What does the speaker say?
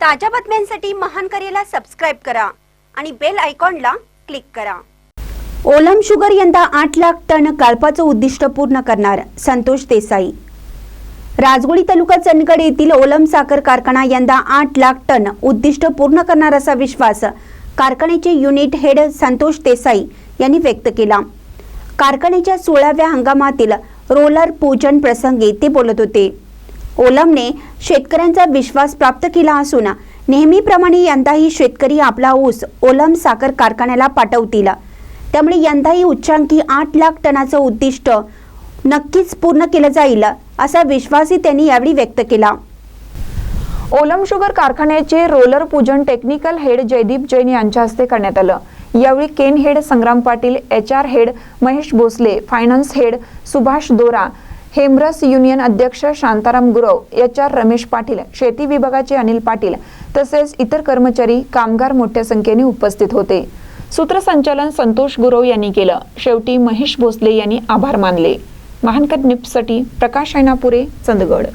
ताज्या बातम्यांसाठी महान करेला सबस्क्राईब करा आणि बेल आयकॉनला क्लिक करा. ओलम शुगर यंदा आठ लाख टन काळपाचं उद्दिष्ट पूर्ण करणार संतोष देसाई. राजगुडी तालुका चंदगड येथील ओलम साखर कारखाना यंदा आठ लाख टन उद्दिष्ट पूर्ण करणार असा विश्वास कारखान्याचे युनिट हेड संतोष देसाई यांनी व्यक्त केला. कारखान्याच्या सोळाव्या हंगामातील रोलर पूजन प्रसंगी ते बोलत होते. ओलमने शेतकऱ्यांचा विश्वास प्राप्त केला असून नेहमीप्रमाणे यंदाही शेतकरी आपला ऊस ओलम साखर कारखान्याला पाठवतील. त्यामुळे यंदाही उच्चांकी आठ लाख टनाचं उद्दिष्ट नक्कीच पूर्ण केलं जाईल असा विश्वासही त्यांनी यावेळी व्यक्त केला. ओलम शुगर कारखान्याचे रोलर पूजन टेक्निकल हेड जयदीप जैन यांच्या हस्ते करण्यात आलं. यावेळी cane head Sangram Patil H R head Mahesh Bhosale finance head Subhash Dora हेमरस union अध्यक्ष शांताराम गुरव एच आर रमेश पाटील शेती विभागाचे अनिल पाटील तसेच इतर कर्मचारी कामगार मोठ्या संख्येने उपस्थित होते. सूत्रसंचालन संतोष गुरव यांनी केलं. शेवटी महेश भोसले यांनी आभार मानले. महानकट निप्ससाठी प्रकाश ऐनापुरे चंदगड.